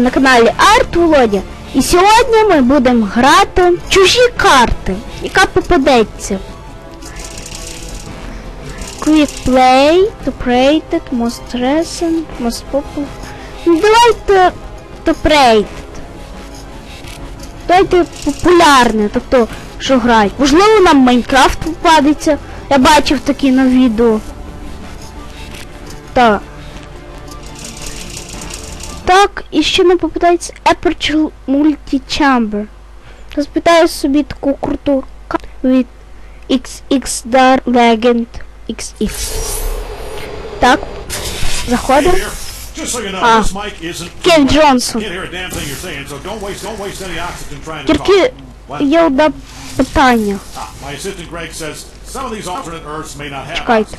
На каналі Арт Володя. І сьогодні ми будемо грати чужі карти, яка попадеться. Quick Play, Top Rated, Most Recent, Most Popular. Ну, давайте Top Rated. Давайте популярне, тобто, що грають. Можливо, нам Майнкрафт попадеться. Я бачив такі на відео. Так. Так, і ще не попитається Aperture Multi-Chamber. Розпитаю собі таку круту карту від XX Dar Legend XX. Так, заходимо. Ah. Кен Джонсон. Тільки є одне питання. Ah. Чекайте.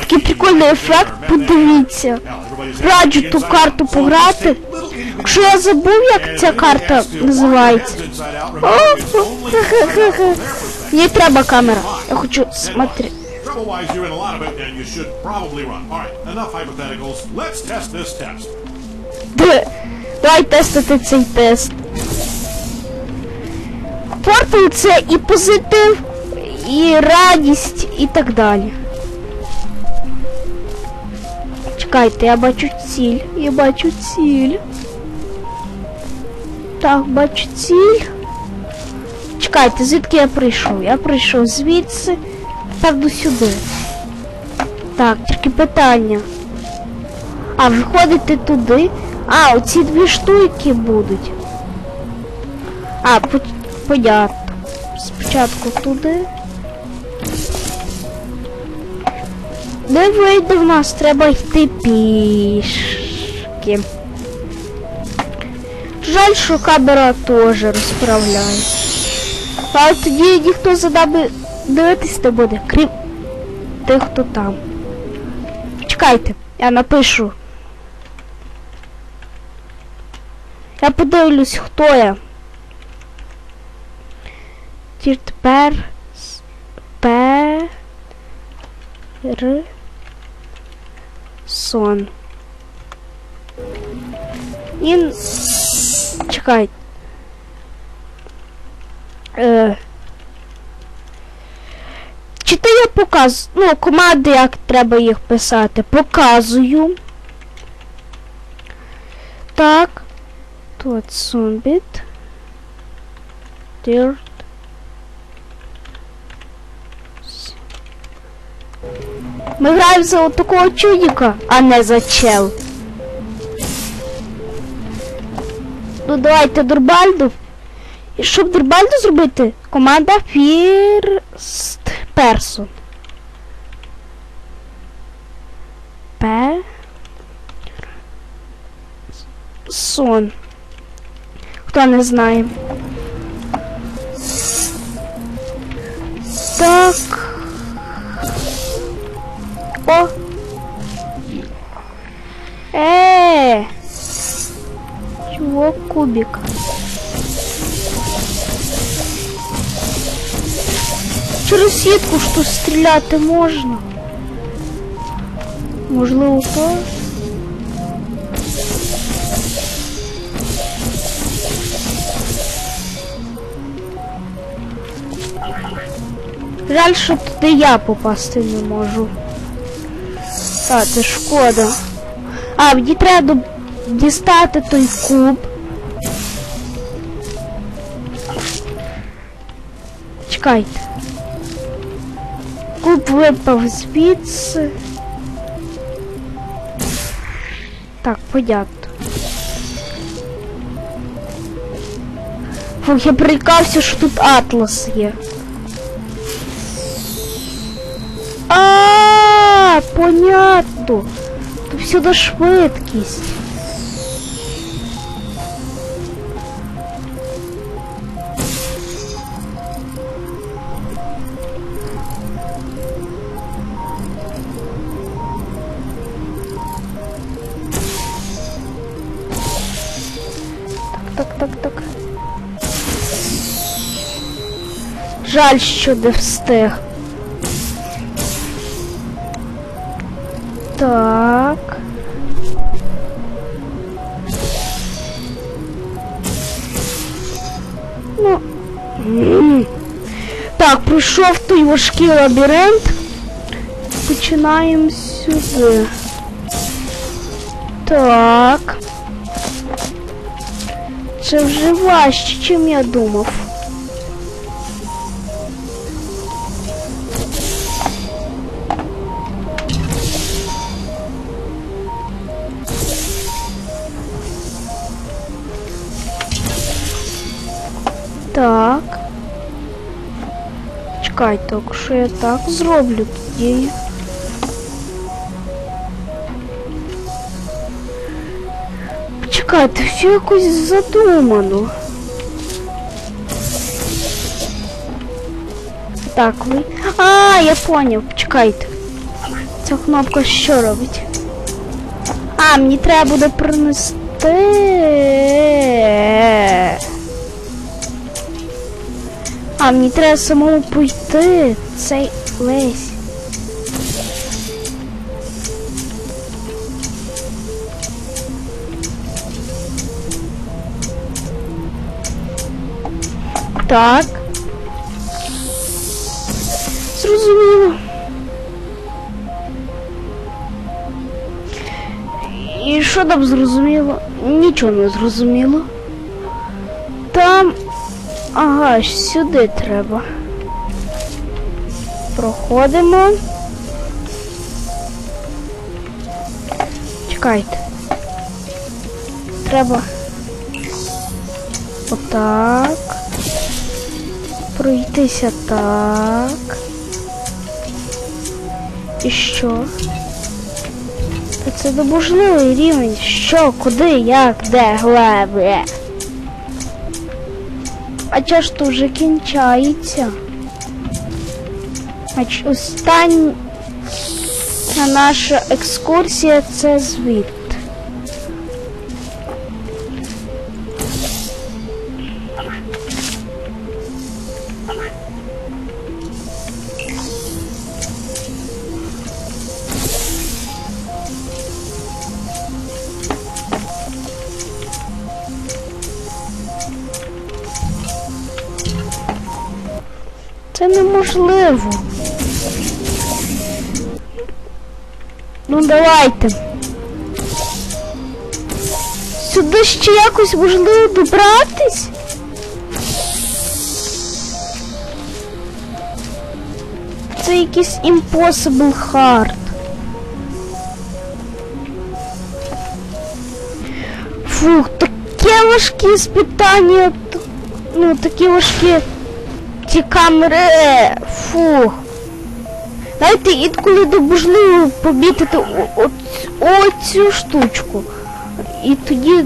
Такий прикольний ефект, подивіться. Раджу ту карту пограти. Якщо я забув, як ця карта називається. Мені треба камера. Я хочу смотрети. Trouble-wise, you're in a lot of it, and you should probably run. All right, enough hypotheticals. Let's test this test. Давай тестити цей тест. Портал це і позитив, і радість, і так далі. Чекайте, я бачу ціль. Я бачу ціль. Так, бачу ціль. Чекайте, звідки я прийшов? Я прийшов звідси, певно сюди. Так, тільки питання. А виходити туди. А, оці дві штуки будуть. А, по- понятно. Спочатку туди. Не вийде в нас, треба йти пішки. Жаль, що камера теж розправляє. Але тоді ніхто за нами дивитись не буде, крім тих, хто там. Чекайте, я напишу. Я подивлюсь, хто я. Тепер Пер сон. І чекай. Е, чи то я показ... Ну, команди, як треба їх писати. Показую. Так. Тут Sunbit. Dirt. Ми граємо за такого чудика, а не за чел. Ну давайте Дурбальду. І щоб Дурбальду зробити, команда First Person. П. Сон. Хто не знає. Так. О. Э. Чего кубик? Через сітку що стріляти можна? Можливо, то? Жаль, що туди я попасти не можу. А, це шкода. А, мені треба дістати той куб. Чекайте. Куб випав звідси. Так, понятно. Фух, я прикався, що тут атлас є. Понятно. Тут всюди швидкість. Так, так, так. Жаль, що не встиг. Так. Ну. Так, прийшов той важкий лабиринт. Починаємо сюда. Так. Это вже важче, чим я думал. Так. Чекайте, якщо я так зроблю тоді. Чекайте, все якось задумано. Так, ви. А, я поняв, чекайте. Ця кнопка що робить? А, мені треба буде принести. А, мені треба самому пройти цей весь. Так. Зрозуміло. І що там зрозуміло? Нічого не зрозуміло. Ага, сюди треба. Проходимо. Чекайте. Треба. Отак. Пройтися так. І що? Та це неможливий рівень. Що, куди, як, де, глебе? А ж то вже кінчається? Остання наша екскурсія це звідти. Це неможливо. Ну давайте. Сюди ще якось можливо добратись? Це якийсь impossible hard. Фух, таке важкі спитання. Ну, такі важкі ці камери. Фух. Знаєте, інколи неможливо помітити оцю штучку. І тоді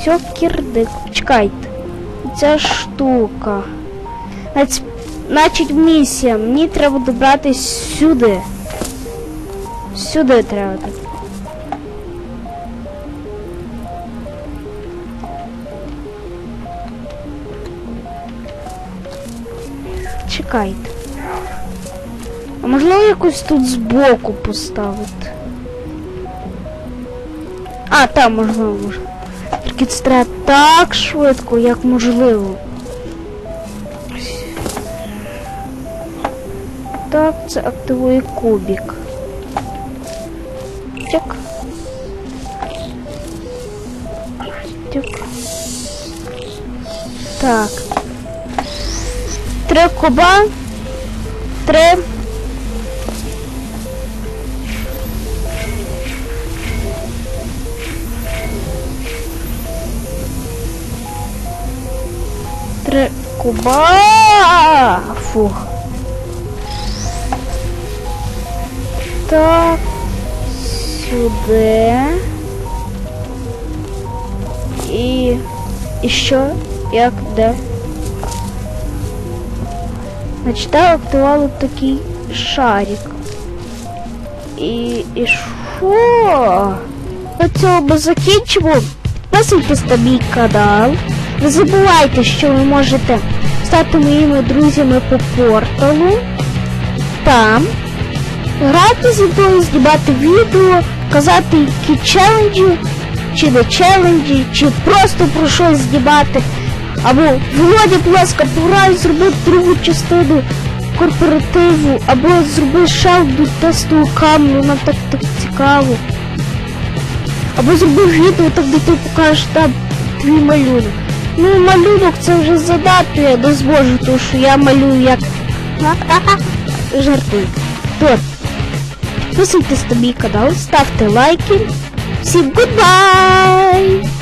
все кірдик. Чекайте. Ця штука. Значить, місія. Мені треба добратись сюди. Сюди треба. Чекайте. А можливо якось тут збоку поставити? А, там можливо може. Тільки це треба так швидко, як можливо. Так, це активує кубик. Тик. Тик. Так. Три куба. Три. Три куба. Фух. Так. Сюди. І. І що? Як де? Так активували такий шарик. І. І що? На цьому закінчимо. Підписуйтесь на мій канал. Не забувайте, що ви можете стати моїми друзями по порталу. Там. Грати зі мною, знімати відео, казати, які челенджі, чи не челенджі, чи просто про щось знімати. Або Володя, будь ласка, пограй, зроби другу частину корпоративу, або зроби одну тестову камеру, нам так, так цікаво. Або зроби відео, так де ти покажеш там твій малюнок. Ну, малюнок це вже занадто, я не тому що я малюю як. Жартую. Тот. Підписуйтесь на мій канал, ставте лайки. Всім гудбай!